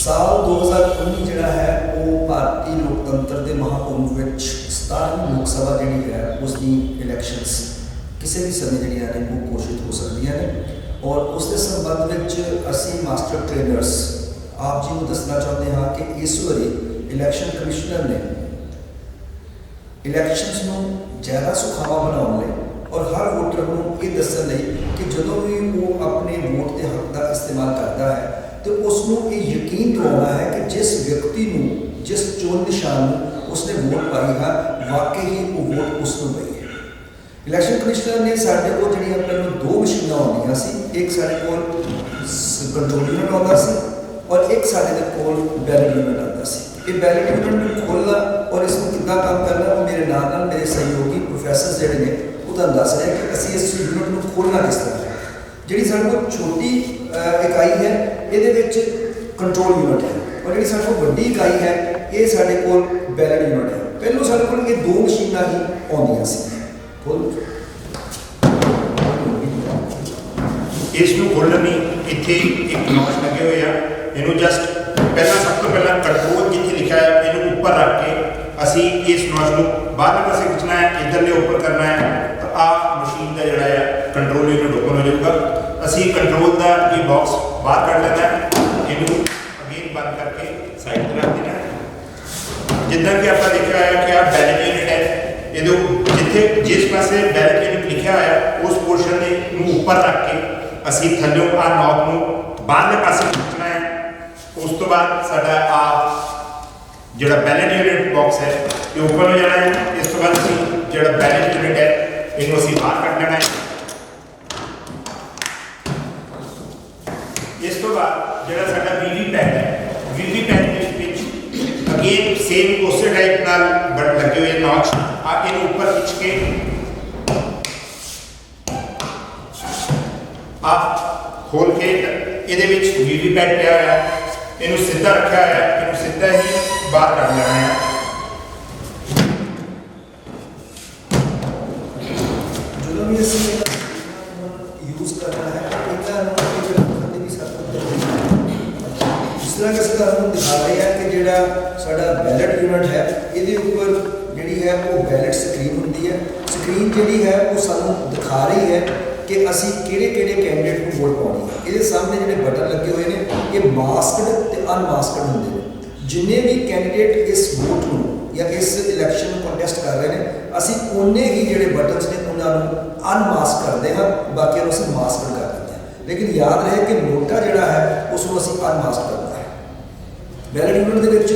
ਸਾਲ 2019 ਜਿਹੜਾ ਹੈ, ਉਹ ਭਾਰਤੀ ਲੋਕਤੰਤਰ ਦੇ ਮਹਾਕੁੰਭ ਵਿੱਚ 17ਵੀਂ ਲੋਕ ਸਭਾ ਜਿਹੜੀ ਹੈ ਉਸ ਦੀ ਇਲੈਕਸ਼ਨਸ ਕਿਸੇ ਵੀ ਸਮੇਂ ਜਿਹੜੀਆਂ ਨੇ, ਉਹ ਘੋਸ਼ਿਤ ਹੋ ਸਕਦੀਆਂ ਨੇ। ਔਰ ਉਸ ਦੇ ਸੰਬੰਧ ਵਿੱਚ ਅਸੀਂ ਮਾਸਟਰ ਟ੍ਰੇਨਰਸ ਆਪ ਜੀ ਨੂੰ ਦੱਸਣਾ ਚਾਹੁੰਦੇ ਹਾਂ ਕਿ ਇਸ ਵਾਰੀ ਇਲੈਕਸ਼ਨ ਕਮਿਸ਼ਨਰ ਨੇ ਇਲੈਕਸ਼ਨਸ ਨੂੰ ਜ਼ਿਆਦਾ ਸੁਖਾਵਾ ਬਣਾਉਣ ਲਈ ਔਰ ਹਰ ਵੋਟਰ ਨੂੰ ਇਹ ਦੱਸਣ ਲਈ ਕਿ ਜਦੋਂ ਵੀ ਉਹ ਆਪਣੇ ਵੋਟ ਦੇ ਹੱਕ ਦਾ ਇਸਤੇਮਾਲ ਕਰਦਾ ਹੈ ਤੇ ਉਸ ਨੂੰ ਇਹ ਯਕੀਨ ਦਿਵਾਉਣਾ ਹੈ ਕਿ ਜਿਸ ਵਿਅਕਤੀ ਨੂੰ ਜਿਸ ਚੋਣ ਨਿਸ਼ਾਨ ਨੂੰ ਉਸਨੇ ਵੋਟ ਪਾਈ ਹੈ ਵਾਕਈ ਹੀ ਉਹ ਵੋਟ ਉਸ ਨੂੰ ਪਈ ਹੈ ਇਲੈਕਸ਼ਨ ਕਮਿਸ਼ਨਰ ਨੇ ਸਾਡੇ ਕੋਲ ਜਿਹੜੀਆਂ ਪਹਿਲਾਂ ਦੋ ਮਸ਼ੀਨਾਂ ਆਉਂਦੀਆਂ ਸੀ ਇੱਕ ਸਾਡੇ ਕੋਲ ਕੰਟਰੋਲ ਯੂਨਿਟ ਆਉਂਦਾ ਸੀ ਔਰ ਇੱਕ ਸਾਡੇ ਦੇ ਕੋਲ ਬੈਲਟ ਯੂਨਿਟ ਆਉਂਦਾ ਸੀ ਇਹ ਬੈਲਟ ਯੂਨਿਟ ਨੂੰ ਖੋਲ੍ਹਣਾ ਔਰ ਇਸ ਨੂੰ ਕਿੱਦਾਂ ਕੰਮ ਕਰਨਾ ਉਹ ਮੇਰੇ ਨਾਲ ਨਾਲ ਮੇਰੇ ਸਹਿਯੋਗੀ ਪ੍ਰੋਫੈਸਰ ਜਿਹੜੇ ਨੇ ਉਹ ਤੁਹਾਨੂੰ ਦੱਸ ਰਹੇ ਕਿ ਅਸੀਂ ਇਸ ਯੂਨਿਟ ਨੂੰ ਖੋਲ੍ਹਣਾ ਕਿਸ ਤਰ੍ਹਾਂ ਹੈ ਜਿਹੜੀ ਸਾਡੇ ਕੋਲ ਛੋਟੀ ਅਹ, ਇਕਾਈ ਹੈ। ਇਹਦੇ ਵਿੱਚ ਕੰਟਰੋਲ ਯੂਨਿਟ ਹੈ। ਔਰ ਜਿਹੜੀ ਸਾਡੇ ਕੋਲ ਵੱਡੀ ਇਕਾਈ ਹੈ, ਇਹ ਸਾਡੇ ਕੋਲ ਬੈਲਟ ਯੂਨਿਟ ਹੈ। ਪਹਿਲੋਂ ਸਾਡੇ ਕੋਲ ਇਹ ਦੋ ਮਸ਼ੀਨਾਂ ਹੀ ਆਉਂਦੀਆਂ ਸੀ। ਖੋਲ੍ਹ ਇਸ ਨੂੰ ਖੋਲ੍ਹਣ ਲਈ ਇੱਥੇ ਇੱਕ ਨੌਚ ਲੱਗੇ ਹੋਏ ਆ। ਇਹਨੂੰ ਜਸਟ ਪਹਿਲਾਂ ਸਭ ਤੋਂ ਪਹਿਲਾਂ ਕੰਟਰੋਲ ਜਿੱਥੇ ਲਿਖਿਆ ਹੈ ਇਹਨੂੰ ਉੱਪਰ ਰੱਖ ਕੇ ਅਸੀਂ ਇਸ ਨੌਚ ਨੂੰ ਬਾਹਰਲੇ ਪਾਸੇ ਖਿੱਚਣਾ ਹੈ, ਇਧਰਲੇ ਉੱਪਰ ਕਰਨਾ ਹੈ। ਤਾਂ ਆ ਮਸ਼ੀਨ ਦਾ ਜਿਹੜਾ ਹੈ ਕੰਟਰੋਲ ਯੂਨਿਟ ਓਪਨ ਹੋ ਜਾਊਗਾ। ਅਸੀਂ ਕੰਟਰੋਲ ਦਾ ਇਹ ਬਾਕਸ ਬਾਹਰ ਕੱਢ ਲੈਣਾ ਹੈ। ਇਹਨੂੰ ਅਗੇਨ ਬੰਦ ਕਰਕੇ ਸਾਈਡ ਤੇ ਰੱਖ ਦੇਣਾ ਹੈ। ਜਿੱਦਾਂ ਕਿ ਆਪਾਂ ਦੇਖਿਆ ਹੋਇਆ ਕਿ ਆ ਬੈਲਟ ਯੂਨਿਟ ਹੈ। ਇਹਦੇ ਜਿੱਥੇ ਜਿਸ ਪਾਸੇ ਬੈਲਟ ਯੂਨਿਟ ਲਿਖਿਆ ਹੋਇਆ, ਉਸ ਪੋਰਸ਼ਨ ਦੇ ਨੂੰ ਉੱਪਰ ਰੱਖ ਕੇ ਅਸੀਂ ਥੱਲੇ ਆ ਨੌਬ ਨੂੰ ਬਾਹਰਲੇ ਪਾਸੇ ਖਿੱਚਣਾ ਹੈ। ਉਸ ਤੋਂ ਬਾਅਦ ਸਾਡਾ ਆ ਜਿਹੜਾ ਬੈਲਟ ਯੂਨਿਟ ਬਾਕਸ ਹੈ, ਇਹ ਉੱਪਰ ਹੋ ਜਾਣਾ ਹੈ। ਇਸ ਤੋਂ ਬਾਅਦ ਅਸੀਂ ਜਿਹੜਾ ਬੈਲਟ ਯੂਨਿਟ ਹੈ, ਇਹਨੂੰ ਅਸੀਂ ਬਾਹਰ ਕੱਢ ਲੈਣਾ ਹੈ। ਇਸ ਜਿਹੜਾ ਸਾਡਾ ਵੀਵੀ ਪੈਡ ਹੈ। ਵੀਵੀ ਪੈਡ ਦੇ ਵਿੱਚ ਅਗੇਨ ਸੇਮ ਉਸੇ ਟਾਈਪ ਨਾਲ ਬਟ ਲੱਗੇ ਹੋਏ ਨੌਚ। ਆ ਇਹਨੂੰ ਉੱਪਰ ਖਿੱਚ ਕੇ ਆ ਖੋਲ ਕੇ ਇਹਦੇ ਵਿੱਚ ਵੀਵੀ ਪੈਡ ਪਿਆ ਹੋਇਆ। ਇਹਨੂੰ ਸਿੱਧਾ ਰੱਖਿਆ ਹੋਇਆ। ਇਹਨੂੰ ਸਿੱਧਾ ਹੀ ਬਾਹਰ ਕੱਢ ਲੈਣਾ ਹੈ। ਜਿਹੜਾ ਸਾਡਾ ਬੈਲਟ ਯੂਨਿਟ ਹੈ ਇਹਦੇ ਉੱਪਰ ਜਿਹੜੀ ਹੈ ਉਹ ਬੈਲਟ ਸਕਰੀਨ ਹੁੰਦੀ ਹੈ ਸਕਰੀਨ ਜਿਹੜੀ ਹੈ ਉਹ ਸਾਨੂੰ ਦਿਖਾ ਰਹੀ ਹੈ ਕਿ ਅਸੀਂ ਕਿਹੜੇ ਕਿਹੜੇ ਕੈਂਡੀਡੇਟ ਨੂੰ ਵੋਟ ਪਾਉਣੀ ਹੈ ਇਹਦੇ ਸਾਹਮਣੇ ਜਿਹੜੇ ਬਟਨ ਲੱਗੇ ਹੋਏ ਨੇ ਇਹ ਮਾਸਕਡ ਤੇ ਅਨਮਾਸਕਡ ਹੁੰਦੇ ਨੇ ਜਿੰਨੇ ਵੀ ਕੈਂਡੀਡੇਟ ਇਸ ਵੋਟ ਨੂੰ ਜਾਂ ਇਸ ਇਲੈਕਸ਼ਨ ਨੂੰ ਕੰਟੈਸਟ ਕਰ ਰਹੇ ਨੇ ਅਸੀਂ ਉਹਨੇ ਹੀ ਜਿਹੜੇ ਬਟਨਸ ਨੇ ਉਹਨਾਂ ਨੂੰ ਅਨਮਾਸਕ ਕਰਦੇ ਹਾਂ ਬਾਕੀਆਂ ਨੂੰ ਅਸੀਂ ਮਾਸਕਡ ਕਰ ਦਿੰਦੇ ਹਾਂ ਲੇਕਿਨ ਯਾਦ ਰਹੇ ਕਿ ਨੋਟਾ ਜਿਹੜਾ ਹੈ ਉਸ ਨੂੰ ਅਸੀਂ ਅਨਮਾਸਕ ਕਰਨਾ ਹੈ ਬੈਲਟ ਯੂਨਿਟ ਦੇ ਵਿੱਚ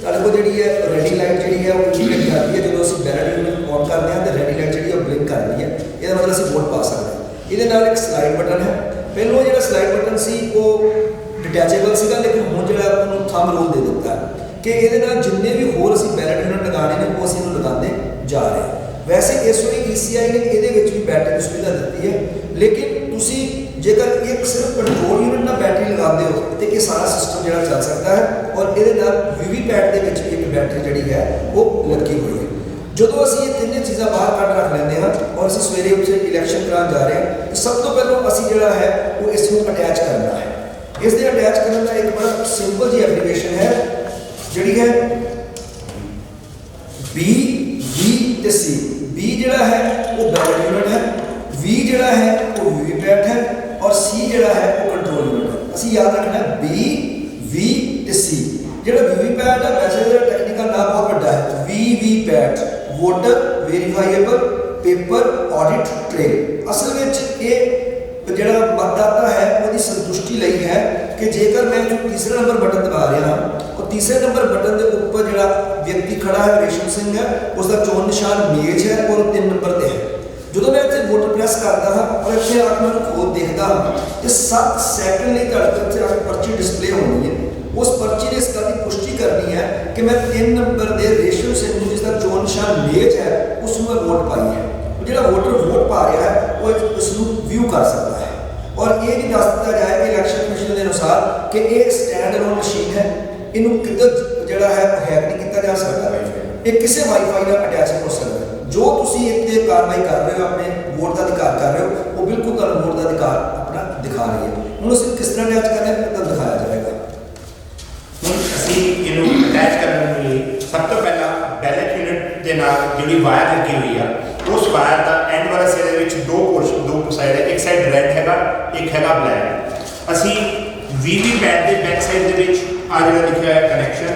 ਤੁਹਾਡੇ ਕੋਲ ਜਿਹੜੀ ਹੈ ਰੈਡੀ ਲਾਈਟ ਜਿਹੜੀ ਹੈ ਉਹ ਬਲਿੰਕ ਕਰਦੀ ਹੈ। ਜਦੋਂ ਅਸੀਂ ਬੈਲਟ ਯੂਨਿਟ ਔਨ ਕਰਦੇ ਹਾਂ ਤੇ ਰੈਡੀ ਲਾਈਟ ਜਿਹੜੀ ਹੈ ਉਹ ਬਲਿੰਕ ਕਰਦੀ ਹੈ। ਇਹਦਾ ਮਤਲਬ ਅਸੀਂ ਵੋਟ ਪਾ ਸਕਦੇ ਹਾਂ। ਇਹਦੇ ਨਾਲ ਇੱਕ ਸਲਾਈਡ ਬਟਨ ਹੈ। ਪਹਿਲਾਂ ਜਿਹੜਾ ਸਲਾਈਡ ਬਟਨ ਸੀ, ਉਹ ਡਿਟੈਚੇਬਲ ਸੀਗਾ, ਲੇਕਿਨ ਹੁਣ ਜਿਹੜਾ ਉਹਨੂੰ ਥੰਬ ਰੋਲ ਦੇ ਦਿੱਤਾ ਕਿ ਇਹਦੇ ਨਾਲ ਜਿੰਨੇ ਵੀ ਹੋਰ ਅਸੀਂ ਬੈਲਟ ਯੂਨਿਟ ਲਗਾਣੇ ਨੇ, ਉਹ ਅਸੀਂ ਇਹਨੂੰ ਲਗਾਉਂਦੇ ਜਾ ਰਹੇ ਹਾਂ। ਵੈਸੇ ਇਸ ਵਾਰੀ ECI ਨੇ ਇਹਦੇ ਵਿੱਚ ਵੀ ਬੈਟਰੀ ਦੀ ਸੁਵਿਧਾ ਦਿੱਤੀ ਹੈ। ਲੇਕਿਨ ਤੁਸੀਂ ਜੇਕਰ ਇੱਕ ਸਿਰਫ ਕੰਟਰੋਲ ਯੂਨਿਟ ਨਾਲ ਬੈਟਰੀ ਲਗਾਉਂਦੇ ਹੋ, ਤੇ ਇਹ ਸਾਰਾ ਸਿਸਟਮ ਜਿਹੜਾ ਚੱਲ ਸਕਦਾ ਹੈ ਔਰ ਇਹਦੇ ਨਾਲ ਵੀਵੀ ਪੈਡ ਦੇ ਵਿੱਚ ਵੀ ਇੱਕ ਬੈਟਰੀ ਜਿਹੜੀ ਹੈ, ਉਹ ਲੱਗੀ ਹੋਈ ਹੈ। ਜਦੋਂ ਅਸੀਂ ਇਹ ਤਿੰਨੇ ਚੀਜ਼ਾਂ ਬਾਹਰ ਕੱਢ ਰੱਖ ਲੈਂਦੇ ਹਾਂ ਔਰ ਅਸੀਂ ਸਵੇਰੇ ਉੱਠ ਕੇ ਇਲੈਕਸ਼ਨ ਕਰਾਉਣ ਜਾ ਰਹੇ ਹਾਂ, ਤਾਂ ਸਭ ਤੋਂ ਪਹਿਲਾਂ ਅਸੀਂ ਜਿਹੜਾ ਹੈ, ਉਹ ਇਸ ਨੂੰ ਅਟੈਚ ਕਰਨਾ ਹੈ। ਇਸ ਦੇ ਅਟੈਚ ਕਰਨ ਦਾ ਇੱਕ ਬੜਾ ਸਿੰਪਲ ਜੀ ਐਪਲੀਕੇਸ਼ਨ ਹੈ, ਜਿਹੜੀ ਹੈ B V ਤੇ C B ਜਿਹੜਾ ਹੈ, ਉਹ ਬੈਲਟ ਯੂਨਿਟ ਹੈ। V ਜਿਹੜਾ ਹੈ, ਉਹ ਵੀਵੀਪੈਟ ਹੈ। ਔਰ ਸੀ ਜਿਹੜਾ ਹੈ ਉਹ ਕੰਟਰੋਲ ਯੂਨਿਟ ਹੈ। ਅਸੀਂ ਯਾਦ ਰੱਖਣਾ ਹੈ B, V ਤੇ C ਜਿਹੜਾ ਪੈਟ ਹੈ ਵੈਸੇ ਇਹਦਾ ਟੈਕਨੀਕਲ ਨਾਮ ਬਹੁਤ ਵੱਡਾ ਹੈ। V V PAT voter verifiable paper audit trail ਅਸਲ ਵਿੱਚ ਇਹ ਜਿਹੜਾ ਮਤਦਾਤਾ ਹੈ, ਉਹਦੀ ਸੰਤੁਸ਼ਟੀ ਲਈ ਹੈ ਕਿ ਜੇਕਰ ਮੈਂ ਜੋ ਤੀਸਰਾ ਨੰਬਰ ਬਟਨ ਦਬਾ ਰਿਹਾ ਹਾਂ, ਉਹ ਤੀਸਰੇ ਨੰਬਰ ਬਟਨ ਦੇ ਉੱਪਰ ਜਿਹੜਾ ਵਿਅਕਤੀ ਖੜਾ ਹੈ, ਰੇਸ਼ਮ ਸਿੰਘ ਹੈ ਉਸ ਦਾ ਚੋਣ ਨਿਸ਼ਾਨ ਮੇਜ ਹੈ ਔਰ ਉਹ 3 ਨੰਬਰ ਤੇ ਹੈ। ਇੱਥੇ ਕਰਦਾ ਹਾਂ, ਔਰ ਇੱਥੇ ਆ ਕੇ ਮੈਂ ਦੇਖਦਾ ਹਾਂ ਤੇ 7 ਸੈਕਿੰਡ ਲਈ ਤੁਹਾਡੇ ਕੋਲ ਇੱਥੇ ਪਰਚੀ ਡਿਸਪਲੇ ਹੋਣੀ ਹੈ। ਉਸ ਪਰਚੀ ਨੇ ਇਸ ਗੱਲ ਦੀ ਪੁਸ਼ਟੀ ਕਰਨੀ ਹੈ ਕਿ ਮੈਂ 3 ਨੰਬਰ ਦੇ ਰੇਸ਼ਮ ਸਿੰਘ ਨੂੰ ਜਿਸ ਦਾ ਚੋਣ ਨਿਸ਼ਾਨ ਮੇਜ ਹੈ, ਉਸ ਨੂੰ ਮੈਂ ਵੋਟ ਪਾਈ ਹੈ। ਜਿਹੜਾ ਵੋਟਰ ਵੋਟ ਪਾ ਰਿਹਾ ਹੈ, ਉਹ ਇਸ ਨੂੰ ਵਿਊ ਕਰ ਸਕਦਾ ਹੈ। ਔਰ ਇਹ ਵੀ ਦੱਸ ਦਿੱਤਾ ਜਾਏ ਕਿ ਇਲੈਕਸ਼ਨ ਕਮਿਸ਼ਨ ਦੇ ਅਨੁਸਾਰ ਕਿ ਇਹ ਸਟੈਂਡ ਅਲੋਨ ਮਸ਼ੀਨ ਹੈ। ਇਹਨੂੰ ਕਿੱਧਰ ਜਿਹੜਾ ਹੈ ਹੈਕ ਨਹੀਂ ਕੀਤਾ ਜਾ ਸਕਦਾ। ਇਹ ਕਿਸੇ ਵਾਈਫਾਈ ਨਾਲ ਅਟੈਚ ਹੋ ਸਕਦਾ। ਜੋ ਤੁਸੀਂ ਇੱਥੇ ਕਾਰਵਾਈ ਕਰ ਰਹੇ ਹੋ, ਆਪਣੇ ਵੋਟ ਦਾ ਅਧਿਕਾਰ ਕਰ ਰਹੇ ਹੋ, ਉਹ ਬਿਲਕੁਲ ਤੁਹਾਨੂੰ ਵੋਟ ਦਾ ਅਧਿਕਾਰ ਆਪਣਾ ਦਿਖਾ ਰਹੀ ਹੈ। ਹੁਣ ਅਸੀਂ ਕਿਸ ਤਰ੍ਹਾਂ ਅਟੈਚ ਕਰਨਾ ਹੈ ਤੁਹਾਨੂੰ ਦਿਖਾਇਆ ਜਾਏਗਾ ਅਸੀਂ ਇਹਨੂੰ ਅਟੈਚ ਕਰਨ ਲਈ ਸਭ ਤੋਂ ਪਹਿਲਾਂ ਬੈਲਟ ਯੂਨਿਟ ਦੇ ਨਾਲ ਜਿਹੜੀ ਵਾਇਰ ਲੱਗੀ ਹੋਈ ਆ, ਉਸ ਵਾਇਰ ਦਾ ਐਂਡ ਵਾਲਾ ਸਿਰੇ ਵਿੱਚ ਦੋ ਪੋਰਸ਼ਨ ਦੋ ਸਾਈਡ ਹੈ ਇੱਕ ਸਾਈਡ ਰੈੱਡ ਹੈਗਾ, ਇੱਕ ਹੈਗਾ ਬਲੈਕ ਅਸੀਂ ਵੀਵੀ ਪੈਡ ਦੇ ਬੈਕ ਸਾਈਡ ਦੇ ਵਿੱਚ ਆ ਜਿਹੜਾ ਲਿਖਿਆ ਹੈ ਕਨੈਕਸ਼ਨ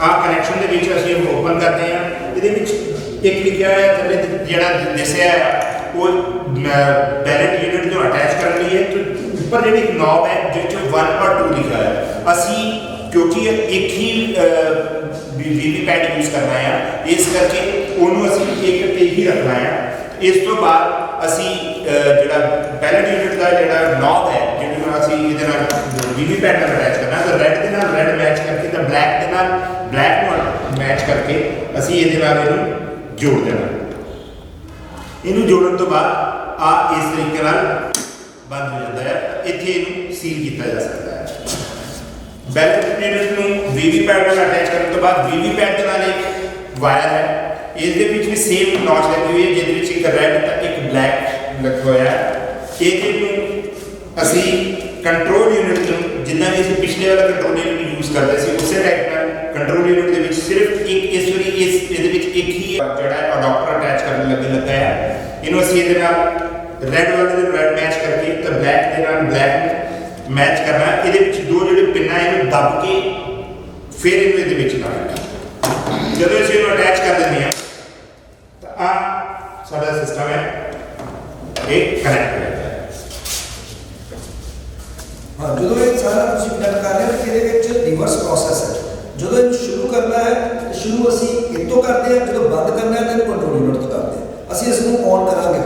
ਆ ਕਨੈਕਸ਼ਨ ਦੇ ਵਿੱਚ ਅਸੀਂ ਇਹਨੂੰ ਓਪਨ ਕਰਦੇ ਹਾਂ, ਇਹਦੇ ਵਿੱਚ ਇੱਕ ਲਿਖਿਆ ਹੋਇਆ, ਥੱਲੇ ਜਿਹੜਾ ਦਿਸਿਆ ਹੈ ਉਹ ਬੈਲਟ ਯੂਨਿਟ ਨੂੰ ਅਟੈਚ ਕਰਨ ਲਈ ਹੈ। ਤੇ ਉੱਪਰ ਜਿਹੜੀ ਇੱਕ ਨੌਬ ਹੈ, ਜਿਸ ਵਿੱਚ 1 ਔਰ 2 ਲਿਖਿਆ ਹੈ ਅਸੀਂ ਕਿਉਂਕਿ ਇੱਕ ਹੀ ਵੀਵੀ ਪੈਡ ਯੂਜ਼ ਕਰਨਾ ਹੈ ਇਸ ਕਰਕੇ ਉਹਨੂੰ ਅਸੀਂ ਇੱਕ ਤੇ ਹੀ ਰੱਖਣਾ ਹੈ ਇਸ ਤੋਂ ਬਾਅਦ ਅਸੀਂ ਜਿਹੜਾ ਬੈਲਟ ਯੂਨਿਟ ਦਾ ਜਿਹੜਾ ਨੌਬ ਹੈ ਜਿਹਨੂੰ ਅਸੀਂ ਇਹਦੇ ਨਾਲ ਵੀਵੀ ਪੈਡ ਨਾਲ ਅਟੈਚ ਕਰਨਾ, ਤਾਂ ਰੈੱਡ ਦੇ ਨਾਲ ਰੈੱਡ ਮੈਚ ਕਰਕੇ, ਤਾਂ ਬਲੈਕ ਦੇ ਨਾਲ ਬਲੈਕ ਨਾਲ ਮੈਚ ਕਰਕੇ ਅਸੀਂ ਇਹਦੇ ਨਾਲ ਇਹਨੂੰ ਜੋੜ ਦੇਣਾ। ਇਹਨੂੰ ਜੋੜਨ ਤੋਂ ਬਾਅਦ ਆ ਇਸ ਤਰੀਕੇ ਨਾਲ ਬੰਦ ਹੋ ਜਾਂਦਾ ਹੈ। ਇੱਥੇ ਇਹਨੂੰ ਸੀਲ ਕੀਤਾ ਜਾ ਸਕਦਾ ਹੈ। ਬੈਲਟ ਨੂੰ ਵੀਵੀ ਪੈਡ ਨਾਲ ਅਟੈਚ ਕਰਨ ਤੋਂ ਬਾਅਦ ਵੀਵੀ ਪੈਡ ਦੇ ਨਾਲ ਇੱਕ ਵਾਇਰ ਹੈ। ਇਸ ਦੇ ਵਿੱਚ ਵੀ ਸੇਮ ਨੌਚ ਲੱਗੀ ਹੋਈ ਹੈ, ਜਿਹਦੇ ਵਿੱਚ ਇੱਕ ਰੈੱਡ ਤੇ ਇੱਕ ਬਲੈਕ ਲੱਗਾ ਹੋਇਆ ਹੈ। ਇਹਦੇ ਨੂੰ ਅਸੀਂ ਕੰਟਰੋਲ ਯੂਨਿਟ ਨੂੰ ਜਿੰਨਾ ਵੀ ਅਸੀਂ ਪਿਛਲੇ ਵਾਲਾ ਕੰਟਰੋਲ ਯੂਨਿਟ ਯੂਜ਼ ਕਰਦੇ ਸੀ, ਉਸੇ ਟਾਈਪ ਨਾਲ ਕੰਟਰੋਲ ਯੂਨਿਟ ਦੇ ਵਿੱਚ ਸਿਰਫ ਇੱਕ ਇਸ ਵਾਰੀ ਇਸ ਇਹਦੇ ਵਿੱਚ ਇੱਕ ਹੀ ਜਿਹੜਾ ਹੈ ਅਡਾਪਟਰ ਅਟੈਚ ਕਰਨ ਲੱਗੇ ਲੱਗਾ ਹੈ ਇਹਨੂੰ ਅਸੀਂ ਇਹਦੇ ਨਾਲ ਰੈੱਡ ਵਾਲੇ ਦੇ ਰੈੱਡ ਮੈਚ ਕਰਕੇ ਤੇ ਬਲੈਕ ਦੇ ਨਾਲ ਬਲੈਕ ਮੈਚ ਕਰਨਾ ਹੈ। ਇਹਦੇ ਵਿੱਚ ਦੋ ਜਿਹੜੇ ਪਿੰਨਾਂ ਇਹਨੂੰ ਦੱਬ ਕੇ ਫਿਰ ਇਹਨੂੰ ਇਹਦੇ ਵਿੱਚ ਲਾਉਣਾ ਜਦੋਂ ਅਸੀਂ ਇਹਨੂੰ ਅਟੈਚ ਕਰ ਦਿੰਦੇ ਹਾਂ ਤਾਂ ਆ ਸਾਡਾ ਸਿਸਟਮ ਹੈ ਇਹ ਕਨੈਕਟ ਹੋ ਜਾਂਦਾ ਹੈ ਹਾਂ ਜਦੋਂ ਇਹ ਸਾਰਾ ਤੁਸੀਂ ਡਨ ਕਰ ਰਹੇ ਹੋ ਤਾਂ ਇਹਦੇ ਵਿੱਚ ਰਿਵਰਸ ਪ੍ਰੋਸੈਸ ਹੈ ਜਦੋਂ ਇਹਨੂੰ ਸ਼ੁਰੂ ਕਰਨਾ ਹੈ ਤਾਂ ਸ਼ੁਰੂ ਅਸੀਂ ਇੱਥੋਂ ਕਰਦੇ ਹਾਂ, ਜਦੋਂ ਬੰਦ ਕਰਨਾ ਹੈ ਤਾਂ ਕੰਟਰੋਲ ਯੂਨਿਟ ਤੋਂ ਕਰਦੇ ਹਾਂ। ਅਸੀਂ ਇਸ ਨੂੰ ਔਨ ਕਰਾਂਗੇ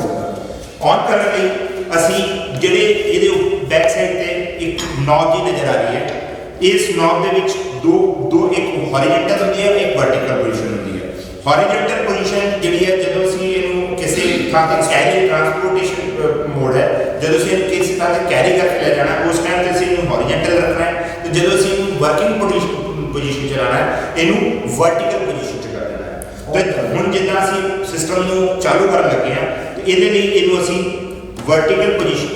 ਔਨ ਕਰਨ ਲਈ ਅਸੀਂ ਜਿਹੜੇ ਇਹਦੇ ਬੈਕ ਸਾਈਡ ਤੇ ਇੱਕ ਨੌਬ ਜੀ ਨਜ਼ਰ ਆ ਰਹੀ ਹੈ, ਇਸ ਨੌਬ ਦੇ ਵਿੱਚ ਦੋ ਦੋ ਇੱਕ ਹੌਰੀਜ਼ੌਂਟਲ ਹੁੰਦੀ ਹੈ, ਇੱਕ ਵਰਟੀਕਲ ਪੋਜੀਸ਼ਨ ਹੁੰਦੀ ਹੈ। ਹੌਰੀਜ਼ੌਂਟਲ ਪੋਜੀਸ਼ਨ ਜਿਹੜੀ ਹੈ, ਜਦੋਂ ਅਸੀਂ ਇਹਨੂੰ ਕਿਸੇ ਥਾਂ ਤੇ ਕੈਰੀ ਟ੍ਰਾਂਸਪੋਰਟੇਸ਼ਨ ਮੋਡ ਹੈ, ਜਦੋਂ ਅਸੀਂ ਇਹਨੂੰ ਕਿਸੇ ਥਾਂ ਤੇ ਕੈਰੀ ਕਰਕੇ ਲੈ ਜਾਣਾ, ਉਸ ਟਾਈਮ ਤੇ ਅਸੀਂ ਇਹਨੂੰ ਹੌਰੀਜ਼ੌਂਟਲ ਰੱਖਣਾ ਹੈ। ਤੇ ਜਦੋਂ ਅਸੀਂ ਇਹਨੂੰ ਵਰਕਿੰਗ ਪੋਜੀਸ਼ਨ ਪੋਜੀਸ਼ਨ ਚ ਲਾਣਾ ਹੈ, ਇਹਨੂੰ ਵਰਟੀਕਲ ਪੋਜੀਸ਼ਨ ਚ ਕਰ ਦੇਣਾ ਹੈ। ਤੇ ਹੁਣ ਜਿੱਦਾਂ ਅਸੀਂ ਸਿਸਟਮ ਨੂੰ ਚਾਲੂ ਕਰਨ ਲੱਗੇ ਹਾਂ, ਤੇ ਇਹਦੇ ਲਈ ਇਹਨੂੰ ਅਸੀਂ ਵਰਟੀਕਲ ਪੋਜੀਸ਼ਨ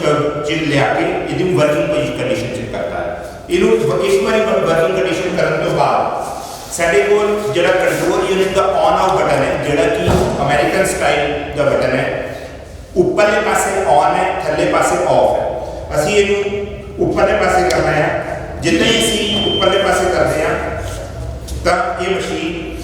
ਚ ਲਿਆ ਕੇ ਇਹਦੀ ਵਰਕਿੰਗ ਪੋਜੀਸ਼ਨ ਕੰਡੀਸ਼ਨ ਚ ਕਰਤਾ ਹੈ। ਇਹਨੂੰ ਵ- ਵਾਰੀ ਵਰਕਿੰਗ ਕੰਡੀਸ਼ਨ ਕਰਨ ਤੋਂ ਬਾਅਦ ਸਾਡੇ ਕੋਲ ਜਿਹੜਾ ਕੰਟਰੋਲ ਯੂਨਿਟ ਦਾ ਔਨ ਆਫ ਬਟਨ ਹੈ, ਜਿਹੜਾ ਕਿ ਅਮਰੀਕਨ ਸਟਾਈਲ ਦਾ ਬਟਨ ਹੈ, ਉੱਪਰਲੇ ਪਾਸੇ ਔਨ ਹੈ, ਥੱਲੇ ਪਾਸੇ ਆਫ ਹੈ। ਅਸੀਂ ਇਹਨੂੰ ਉੱਪਰਲੇ ਪਾਸੇ ਕਰਨਾ ਹੈ। ਜਿੱਦਾਂ ਹੀ ਅਸੀਂ ਉੱਪਰਲੇ ਪਾਸੇ ਕਰਦੇ ਤਾਂ ਇਹ ਮਸ਼ੀਨ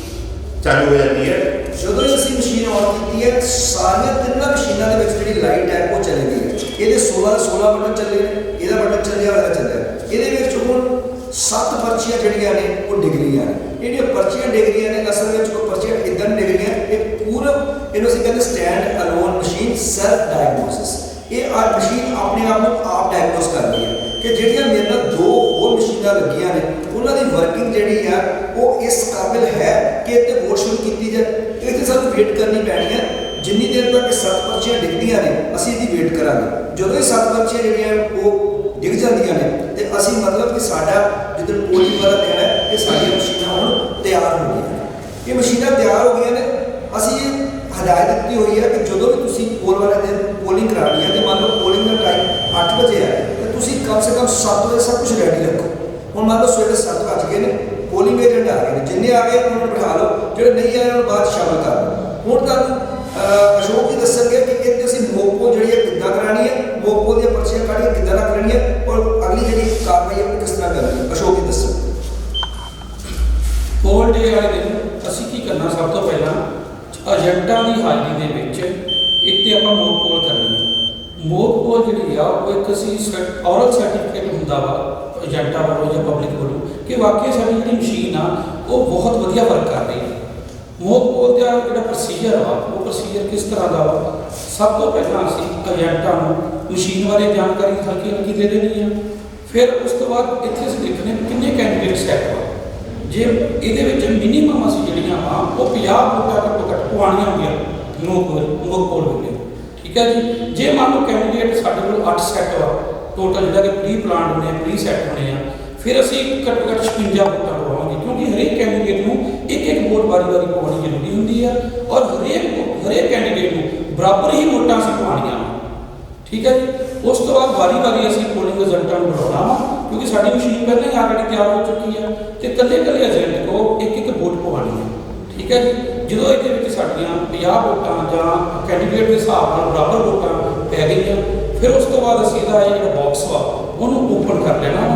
ਚਾਲੂ ਹੋ ਜਾਂਦੀ ਹੈ। ਜਦੋਂ ਹੀ ਅਸੀਂ ਮਸ਼ੀਨ ਆਨ ਕੀਤੀ ਹੈ, ਸਾਰੀਆਂ ਤਿੰਨਾਂ ਮਸ਼ੀਨਾਂ ਦੇ ਵਿੱਚ ਜਿਹੜੀ ਲਾਈਟ ਹੈ, ਉਹ ਚੱਲ ਗਈ ਹੈ। ਇਹਦੇ 16 ਦੇ 16 ਬਟਨ ਚੱਲੇ ਨੇ ਇਹਦਾ ਬਟਨ ਚੱਲਿਆ ਹੋਇਆ ਚੱਲਿਆ। ਇਹਦੇ ਵਿੱਚ ਹੁਣ ਸੱਤ ਪਰਚੀਆਂ ਜਿਹੜੀਆਂ ਨੇ, ਉਹ ਡਿੱਗ ਰਹੀਆਂ ਨੇ। ਜਿਹੜੀਆਂ ਪਰਚੀਆਂ ਡਿੱਗ ਰਹੀਆਂ ਨੇ, ਅਸਲ ਵਿੱਚ ਉਹ ਪਰਚੀਆਂ ਇਦਾਂ ਡਿੱਗ ਰਹੀਆਂ, ਇਹ ਪੂਰਾ ਇਹਨੂੰ ਅਸੀਂ ਕਹਿੰਦੇ stand alone machine self diagnosis ਇਹ ਆ ਮਸ਼ੀਨ ਆਪਣੇ ਆਪ ਨੂੰ ਆਪ ਡਾਇਗਨੋਸ ਕਰ ਹੈ ਕਿ ਜਿਹੜੀਆਂ ਮੇਰੇ ਨਾਲ ਦੋ ਹੋਰ ਮਸ਼ੀਨਾਂ ਲੱਗੀਆਂ ਨੇ। ਉਹਨਾਂ ਦੀ ਵਰਕਿੰਗ ਜਿਹੜੀ ਆ, ਉਹ ਇਸ ਕਾਬਿਲ ਹੈ ਕਿ ਇੱਥੇ ਵੋਟ ਸ਼ੁਰੂ ਕੀਤੀ ਜਾਏ। ਇੱਥੇ ਸਾਨੂੰ ਵੇਟ ਕਰਨੀ ਪੈਣੀ ਹੈ ਜਿੰਨੀ ਦੇਰ ਤੱਕ ਸੱਤ ਪਰਚੀਆਂ ਡਿੱਗਦੀਆਂ ਨੇ, ਅਸੀਂ ਇਹਦੀ ਵੇਟ ਕਰਾਂਗੇ। ਜਦੋਂ ਇਹ ਸੱਤ ਪਰਚੀਆਂ ਜਿਹੜੀਆਂ ਉਹ ਡਿੱਗ ਜਾਂਦੀਆਂ ਨੇ, ਤੇ ਅਸੀਂ ਮਤਲਬ ਕਿ ਸਾਡਾ ਜਿੱਦਣ ਪੋਲਿੰਗ ਵਾਲਾ ਦਿਨ ਹੈ, ਇਹ ਸਾਡੀਆਂ ਮਸ਼ੀਨਾਂ ਹੁਣ ਤਿਆਰ ਹੋ ਗਈਆਂ ਨੇ। ਇਹ ਮਸ਼ੀਨਾਂ ਤਿਆਰ ਹੋ ਗਈਆਂ ਨੇ। ਅਸੀਂ ਇਹ ਹਦਾਇਤ ਦਿੱਤੀ ਹੋਈ ਹੈ ਕਿ ਜਦੋਂ ਵੀ ਤੁਸੀਂ ਪੋਲ ਵਾਲੇ ਦਿਨ ਪੋਲਿੰਗ ਕਰਾਣੀ ਹੈ, ਤੇ ਮੰਨ ਲਓ ਪੋਲਿੰਗ ਦਾ ਟਾਈਮ 8 ਵਜੇ ਹੈ ਤੁਸੀਂ ਕਮ ਸੇ ਕਮ 7 ਵਜੇ ਸਭ ਕੁਝ ਰੈਡੀ ਰੱਖੋ। ਹੁਣ ਮੰਨ ਲਓ ਸਵੇਰੇ 7 ਵੱਜ ਗਏ ਨੇ ਪੋਲਿੰਗ ਏਜੰਟ ਆ ਗਏ ਨੇ। ਜਿੰਨੇ ਆ ਗਏ, ਉਹਨਾਂ ਨੂੰ ਬਿਠਾ ਲਓ। ਜਿਹੜੇ ਨਹੀਂ ਆਏ, ਉਹਨਾਂ ਨੂੰ ਬਾਅਦ ਸ਼ਾਮਲ ਕਰ ਲਓ। ਹੁਣ ਤੁਹਾਨੂੰ ਅਸ਼ੋਕ ਜੀ ਦੱਸਣਗੇ ਕਿ ਇਹ 'ਤੇ ਅਸੀਂ ਜਿਹੜੀ ਹੈ ਕਿੱਦਾਂ ਕਰਾਣੀ ਹੈ ਮੋਕਪੋ ਦੀਆਂ ਪਰਚੀਆਂ ਕੱਢ ਕੇ ਕਿੱਦਾਂ ਰੱਖਣੀ ਹੈ ਔਰ ਅਗਲੀ ਜਿਹੜੀ ਕਾਰਵਾਈ ਹੈ ਉਹ ਕਿਸ ਤਰ੍ਹਾਂ ਕਰਨੀ ਹੈ। ਅਸ਼ੋਕ ਜੀ ਦੱਸੋ। ਪੋਲ ਡੇ ਵਾਲੇ ਦਿਨ ਅਸੀਂ ਕੀ ਕਰਨਾ? ਸਭ ਤੋਂ ਪਹਿਲਾਂ ਏਜੰਟਾਂ ਦੀ ਹਾਜ਼ਰੀ ਦੇ ਵਿੱਚ ਇੱਥੇ ਆਪਾਂ ਮੋਕ ਮੋਕ ਜਿਹੜੀ ਆ, ਉਹ ਇੱਕ ਅਸੀਂ ਔਰਲ ਸਰਟੀਫਿਕੇਟ ਹੁੰਦਾ ਵਾ, ਏਜੰਟਾਂ ਵੱਲੋਂ ਜਾਂ ਪਬਲਿਕ ਵੱਲੋਂ, ਕਿ ਵਾਕਈ ਸਾਡੀ ਜਿਹੜੀ ਮਸ਼ੀਨ ਆ, ਉਹ ਬਹੁਤ ਵਧੀਆ ਵਰਕ ਕਰ ਰਹੀ ਹੈ। ਮੋਕ ਪੋਲ ਦਾ ਜਿਹੜਾ ਪ੍ਰੋਸੀਜਰ ਆ, ਉਹ ਪ੍ਰੋਸੀਜਰ ਕਿਸ ਤਰ੍ਹਾਂ ਦਾ ਵਾ? ਸਭ ਤੋਂ ਪਹਿਲਾਂ ਅਸੀਂ ਏਜੰਟਾਂ ਨੂੰ ਮਸ਼ੀਨ ਬਾਰੇ ਜਾਣਕਾਰੀ ਹਲਕੀ ਹਲਕੀ ਦੇ ਦੇਣੀ ਆ। ਫਿਰ ਉਸ ਤੋਂ ਬਾਅਦ ਇੱਥੇ ਅਸੀਂ ਦੇਖਣੇ ਕਿੰਨੇ ਕੈਂਡੀਡੇਟ ਸੈਟ ਆ ਜੇ ਇਹਦੇ ਵਿੱਚ ਮਿਨੀਮਮ ਅਸੀਂ ਜਿਹੜੀਆਂ ਆ ਉਹ 50 ਵੋਟਾਂ ਘੱਟੋ ਘੱਟ ਪਵਾਉਣੀਆਂ ਹੁੰਦੀਆਂ ਮੋਕ ਮੋਕ ਪੋਲ ਵੇਲੇ ਠੀਕ ਹੈ ਜੀ? ਜੇ ਮੰਨ ਲਓ ਕੈਂਡੀਡੇਟ ਸਾਡੇ ਕੋਲ 8 ਸੈੱਟ ਆ ਟੋਟਲ ਜਿਹੜਾ ਕਿ ਪ੍ਰੀ ਪਲਾਨ ਹੋਣੇ ਆ ਪ੍ਰੀ ਸੈੱਟ ਹੋਣੇ ਆ, ਫਿਰ ਅਸੀਂ ਘੱਟੋ ਘੱਟ 56 ਵੋਟਾਂ ਪਵਾਵਾਂਗੇ ਕਿਉਂਕਿ ਹਰੇਕ ਕੈਂਡੀਡੇਟ ਨੂੰ ਇੱਕ ਇੱਕ ਵੋਟ ਵਾਰੀ-ਵਾਰੀ ਪਵਾਉਣੀ ਜ਼ਰੂਰੀ ਹੁੰਦੀ ਆ ਔਰ ਹਰੇਕ ਹਰੇਕ ਕੈਂਡੀਡੇਟ ਨੂੰ ਬਰਾਬਰ ਹੀ ਵੋਟਾਂ ਅਸੀਂ ਪਵਾਉਣੀਆਂ ਵਾ। ਠੀਕ ਹੈ ਜੀ? ਉਸ ਤੋਂ ਬਾਅਦ ਵਾਰੀ-ਵਾਰੀ ਅਸੀਂ ਪੋਲਿੰਗ ਏਜੰਟਾਂ ਨੂੰ ਬੁਲਾਉਣਾ ਵਾ, ਕਿਉਂਕਿ ਸਾਡੀ ਮਸ਼ੀਨ ਪਹਿਲਾਂ ਹੀ ਆਲਰੇਡੀ ਤਿਆਰ ਹੋ ਚੁੱਕੀ ਹੈ ਤੇ ਕੱਲੇ-ਕੱਲੇ ਏਜੰਟ ਕੋ ਇੱਕ ਇੱਕ ਵੋਟ ਪਵਾਉਣੀ ਹੈ ਠੀਕ ਹੈ ਜੀ? ਜਦੋਂ ਇਹਦੇ ਵਿੱਚ ਸਾਡੀਆਂ 50 ਵੋਟਾਂ ਜਾਂ ਕੈਂਡੀਡੇਟ ਦੇ ਹਿਸਾਬ ਨਾਲ ਬਰਾਬਰ ਵੋਟਾਂ ਪੈ ਗਈਆਂ, ਫਿਰ ਉਸ ਤੋਂ ਬਾਅਦ ਅਸੀਂ ਇਹਦਾ ਇਹ ਜਿਹੜਾ ਬਾਕਸ ਵਾ, ਉਹਨੂੰ ਓਪਨ ਕਰ ਲੈਣਾ ਵਾ।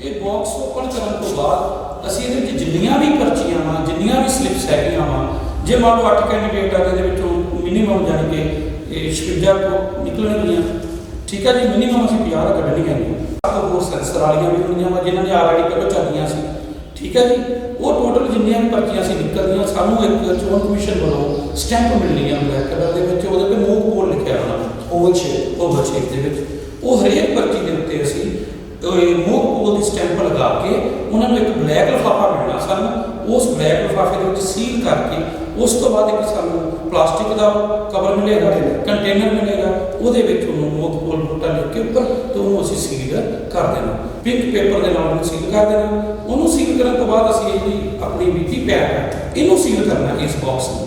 ਇਹ ਬਾਕਸ ਓਪਨ ਕਰਨ ਤੋਂ ਬਾਅਦ ਅਸੀਂ ਇਹਦੇ ਵਿੱਚ ਜਿੰਨੀਆਂ ਵੀ ਪਰਚੀਆਂ ਵਾ, ਜਿੰਨੀਆਂ ਵੀ ਸਲਿਪਸ ਹੈਗੀਆਂ ਵਾ, ਜੇ ਮੰਨ ਲਓ 8 ਕੈਂਡੀਡੇਟ ਆ ਤੇ ਇਹਦੇ ਵਿੱਚੋਂ ਮਿਨੀਮਮ ਜਾਣੀ ਕੇ ਇਹ 56 ਨਿਕਲਣਗੀਆਂ, ਠੀਕ ਹੈ ਜੀ? ਮਿਨੀਮਮ ਅਸੀਂ 50 ਦਾ ਕੱਢਣੀਆਂ ਨੇ। ਸਭ ਹੋਰ ਸੈਂਸਰ ਵਾਲੀਆਂ ਵੀ ਹੁੰਦੀਆਂ ਵਾ ਜਿਨ੍ਹਾਂ ਨੇ ਆਲਰੇਡੀ ਪਹਿਲਾਂ ਚੱਲੀਆਂ ਸੀ। ਠੀਕ ਹੈ ਜੀ? ਉਹ ਟੋਟਲ ਜਿੰਨੀਆਂ ਵੀ ਪਰਚੀਆਂ ਸੀ ਨਿਕਲਦੀਆਂ ਸਾਨੂੰ ਇੱਕ ਚੋਣ ਕਮਿਸ਼ਨ ਵੱਲੋਂ ਸਟੈਂਪ ਮਿਲਣੀ ਆ ਬਲੈਕ ਕਲਰ ਦੇ ਵਿੱਚ ਉਹਦੇ ਤੇ ਮੂਕ ਪੋਲ ਲਿਖਿਆ ਹੋਣਾ। ਓਵਲ ਸ਼ੇਪ ਉਹ ਬਚੇ ਦੇ ਵਿੱਚ। ਉਹ ਹਰੇਕ ਪਰਚੀ ਦੇ ਉੱਤੇ ਅਸੀਂ ਮੋਕ ਪੋਲ ਦੀ ਸਟੈਂਪ ਲਗਾ ਕੇ ਉਹਨਾਂ ਨੂੰ ਇੱਕ ਬਲੈਕ ਲਿਫਾਫਾ ਮਿਲਣਾ ਸਾਨੂੰ। ਉਸ ਬਲੈਕ ਲਿਫਾਫੇ ਦੇ ਵਿੱਚ ਸੀਲ ਕਰਕੇ ਉਸ ਤੋਂ ਬਾਅਦ ਇੱਕ ਸਾਨੂੰ ਪਲਾਸਟਿਕ ਦਾ ਕਵਰ ਮਿਲੇਗਾ ਕੰਟੇਨਰ ਮਿਲੇਗਾ। ਉਹਦੇ ਵਿੱਚ ਉਹਨੂੰ ਮੋਕ ਪੋਲ ਬੂਟਾ ਲਿਖ ਕੇ ਉੱਪਰ ਤੇ ਉਹਨੂੰ ਅਸੀਂ ਸੀਲ ਕਰ ਦੇਣਾ ਪਿੰਕ ਪੇਪਰ ਦੇ ਨਾਲ ਉਹਨੂੰ ਸੀਲ ਕਰ ਦੇਣਾ ਉਹਨੂੰ ਸੀਲ ਕਰਨ ਤੋਂ ਬਾਅਦ ਅਸੀਂ ਇਹਦੀ ਆਪਣੀ ਵੀਪੀ ਪੈਕ ਇਹਨੂੰ ਸੀਲ ਕਰਨਾ ਇਸ ਬਾਕਸ ਨੂੰ।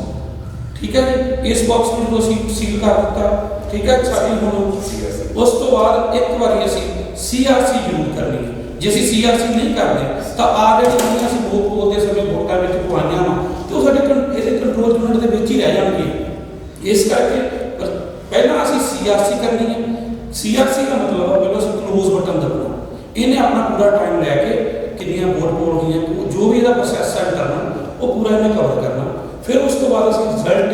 ਠੀਕ ਹੈ ਜੀ? ਇਸ ਬਾਕਸ ਨੂੰ ਜਦੋਂ ਅਸੀਂ ਸੀਲ ਕਰ ਦਿੱਤਾ ਠੀਕ ਹੈ? ਸਾਡੀ ਹੁਣ ਉਸ ਤੋਂ ਬਾਅਦ ਇੱਕ ਵਾਰੀ ਅਸੀਂ ਸੀਆਰਸੀ ਜ਼ਰੂਰ ਕਰਨੀ ਹੈ। ਜੇ ਅਸੀਂ ਸੀਆਰਸੀ ਨਹੀਂ ਕਰਦੇ ਤਾਂ ਆਲਰੇਡੀ ਜਿਹੜੀਆਂ ਅਸੀਂ ਵੋਟ ਬੋਲਦੇ ਸਮੇਂ ਵੋਟਾਂ ਵਿੱਚ ਪਵਾਈਆਂ ਵਾ ਤੇ ਉਹ ਸਾਡੇ ਇਹਦੇ ਕੰਟਰੋਲ ਯੂਨਿਟ ਦੇ ਵਿੱਚ ਹੀ ਰਹਿ ਜਾਣਗੀਆਂ ਇਸ ਕਰਕੇ ਪਹਿਲਾਂ ਅਸੀਂ ਸੀਆਰਸੀ ਕਰਨੀ ਹੈ। ਸੀਆਰਸੀ ਦਾ ਮਤਲਬ ਹੈ ਪਹਿਲਾਂ ਅਸੀਂ ਕਲੋਜ਼ ਬਟਨ ਦਬਣਾ। ਇਹਨੇ ਆਪਣਾ ਪੂਰਾ ਟਾਈਮ ਲੈ ਕੇ ਕਿੰਨੀਆਂ ਹੋਈਆਂ ਉਹ ਜੋ ਵੀ ਇਹਦਾ ਪ੍ਰੋਸੈਸ ਹੈ ਕਰਨਾ ਉਹ ਪੂਰਾ ਇਹਨੇ ਕਵਰ ਕਰਨਾ। ਫਿਰ ਉਸ ਤੋਂ ਬਾਅਦ ਅਸੀਂ ਰਿਜ਼ਲਟ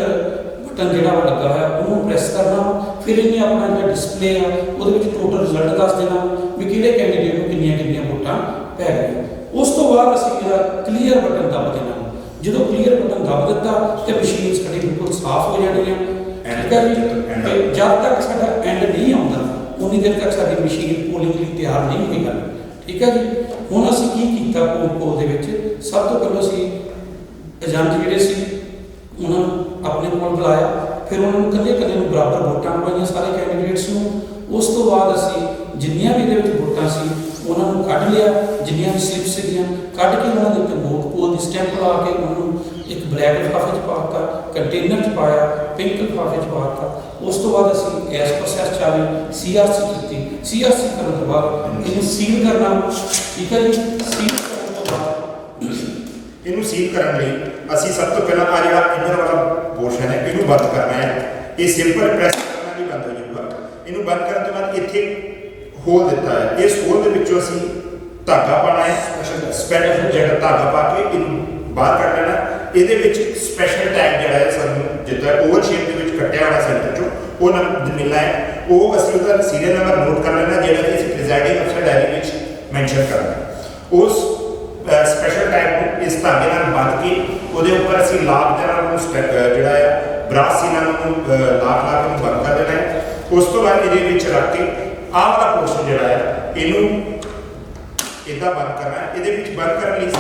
ਬਟਨ ਜਿਹੜਾ ਵਾ ਲੱਗਾ ਹੋਇਆ ਉਹਨੂੰ ਪ੍ਰੈਸ ਕਰਨਾ। ਫਿਰ ਇਹਨੇ ਆਪਣਾ ਜਿਹੜਾ ਡਿਸਪਲੇ ਆ ਉਹਦੇ ਵਿੱਚ ਟੋਟਲ ਰਿਜ਼ਲਟ ਦੱਸ ਦੇਣਾ ਵੀ ਕਿਹੜੇ ਕੈਂਡੀਡੇਟ ਨੂੰ ਕਿੰਨੀਆਂ ਕਿੰਨੀਆਂ ਵੋਟਾਂ ਪੈ ਗਈਆਂ ਉਸ ਤੋਂ ਬਾਅਦ ਅਸੀਂ ਇਹਦਾ ਕਲੀਅਰ ਬਟਨ ਦਬ ਦੇਣਾ। ਜਦੋਂ ਕਲੀਅਰ ਬਟਨ ਦਬ ਦਿੱਤਾ ਤੇ ਮਸ਼ੀਨ ਸਾਡੀ ਬਿਲਕੁਲ ਸਾਫ਼ ਹੋ ਜਾਣੀ ਹੈ ਠੀਕ ਹੈ ਜੀ ਜਦ ਤੱਕ ਸਾਡਾ ਐਂਡ ਨਹੀਂ ਆਉਂਦਾ ਉਨੀ ਦੇਰ ਤੱਕ ਸਾਡੀ ਮਸ਼ੀਨ ਪੋਲਿੰਗ ਲਈ ਤਿਆਰ ਨਹੀਂ ਹੋਈ ਗੱਲ। ਠੀਕ ਹੈ ਜੀ? ਹੁਣ ਅਸੀਂ ਕੀ ਕੀਤਾ ਪੋਲ ਪੋਲ ਦੇ ਵਿੱਚ? ਸਭ ਤੋਂ ਪਹਿਲਾਂ ਅਸੀਂ ਏਜੰਟ ਜਿਹੜੇ ਸੀ, ਉਹਨਾਂ ਨੂੰ ਆਪਣੇ ਕੋਲ ਬੁਲਾਇਆ। ਫਿਰ ਉਹਨਾਂ ਨੂੰ ਕੱਲੇ ਕੱਲੇ ਨੂੰ ਬਰਾਬਰ ਵੋਟਾਂ ਪਾਈਆਂ ਸਾਰੇ ਕੈਂਡੀਡੇਟਸ ਨੂੰ। ਉਸ ਤੋਂ ਬਾਅਦ ਅਸੀਂ ਜਿੰਨੀਆਂ ਵੀ ਇਹਦੇ ਵਿੱਚ ਵੋਟਾਂ ਸੀ, ਉਹਨਾਂ ਨੂੰ ਕੱਢ ਲਿਆ। ਜਿੰਨੀਆਂ ਵੀ ਸਲਿੱਪ ਸੀਗੀਆਂ, ਕੱਢ ਕੇ ਉਹਨਾਂ ਦੇ ਉੱਤੇ ਵੋਟ ਪੋਲ ਦੀ ਸਟੈਂਪ ਲਾ ਕੇ ਉਹਨਾਂ ਨੂੰ ਇੱਕ ਬਲੈਕ ਲਿਫਾਫੇ 'ਚ ਪਾਤਾ ਕੰਟੇਨਰ 'ਚ ਪਾਇਆ ਪਿੰਕ ਲਿਫਾਫੇ 'ਚ ਪਾਤਾ ਉਸ ਤੋਂ ਬਾਅਦ ਅਸੀਂ ਇਸ ਪ੍ਰੋਸੈਸ 'ਚ ਆ ਗਏ ਸੀਆਰਸੀ ਕੀਤੀ। ਸੀਆਰਸੀ ਕਰਨ ਤੋਂ ਬਾਅਦ ਇਹਨੂੰ ਸੀਲ ਕਰਨਾ ਠੀਕ ਹੈ ਜੀ? ਸੀਲ ਕਰਨ ਤੋਂ ਬਾਅਦ ਇਹਨੂੰ ਸੀਲ ਕਰਨ ਲਈ ਅਸੀਂ ਸਭ ਤੋਂ ਪਹਿਲਾਂ ਆ ਜਿਹੜਾ ਇੰਦਰ ਵਾਲਾ ਪੋਰਸ਼ਨ ਹੈ ਇਹਨੂੰ ਬੰਦ ਕਰਨਾ ਹੈ। ਇਹ ਸਿੰਪਲ ਪ੍ਰੈਸ ਕਰਨਾ ਨਹੀਂ ਬੰਦ ਹੋ ਜਾਊਗਾ। ਇਹਨੂੰ ਬੰਦ ਕਰਨ ਤੋਂ ਬਾਅਦ ਇੱਥੇ ਹੋਲ ਦਿੱਤਾ ਹੈ। ਇਸ ਹੋਲ ਦੇ ਵਿੱਚੋਂ ਅਸੀਂ ਧਾਗਾ ਪਾਣਾ ਹੈ। ਸਪੈਸ਼ਲ ਜਿਹੜਾ ਧਾਗਾ ਪਾ ਕੇ ਇਹਨੂੰ ਬਾਹਰ ਕੱਢ ਲੈਣਾ ਇਹਦੇ ਵਿੱਚ ਸਪੈਸ਼ਲ ਟੈਗ ਜਿਹੜਾ ਹੈ ਸਾਨੂੰ ਜਿੱਦਾਂ ਓਵਰ ਸ਼ੇਪ ਦੇ ਵਿੱਚ ਕੱਟਿਆ ਹੋਣਾ ਸੈਂਟਰ ਚੋਂ, ਉਹ ਨੰਬਰ ਮਿਲਣਾ ਹੈ। ਉਹ ਅਸੀਂ ਉਹਦਾ ਸੀਰੀਅਲ ਨੰਬਰ ਨੋਟ ਕਰ ਲੈਣਾ ਜਿਹੜਾ ਕਿ ਅਸੀਂ ਪ੍ਰੀਜ਼ਾਈਡਿੰਗ ਅਫਸਰ ਡਾਇਰੀ ਵਿੱਚ ਮੈਂਸ਼ਨ ਕਰਨਾ ਉਸ ਸਪੈਸ਼ਲ ਟੈਗ ਨੂੰ ਇਸ ਧਾਗੇ ਨਾਲ ਬੰਨ੍ਹ ਕੇ ਉਹਦੇ ਉੱਪਰ ਅਸੀਂ ਲਾਕ ਦੇ ਨਾਲ ਉਹਨੂੰ ਜਿਹੜਾ ਹੈ, ਬਰਾਸ ਸੀ ਨਾਲ ਉਹਨੂੰ ਲਾਕ ਲਾ ਬੰਦ ਕਰ ਦੇਣਾ ਹੈ। ਉਸ ਤੋਂ ਬਾਅਦ ਇਹਦੇ ਵਿੱਚ ਰੱਖ ਕੇ ਆਹ ਵਾਲਾ ਪੋਰਸ਼ਨ ਜਿਹੜਾ ਹੈ, ਇਹਨੂੰ ਇਦਾਂ ਬੰਦ ਕਰਨਾ ਹੈ। ਇਹਦੇ ਵਿੱਚ ਬੰਦ ਕਰਨ ਲਈ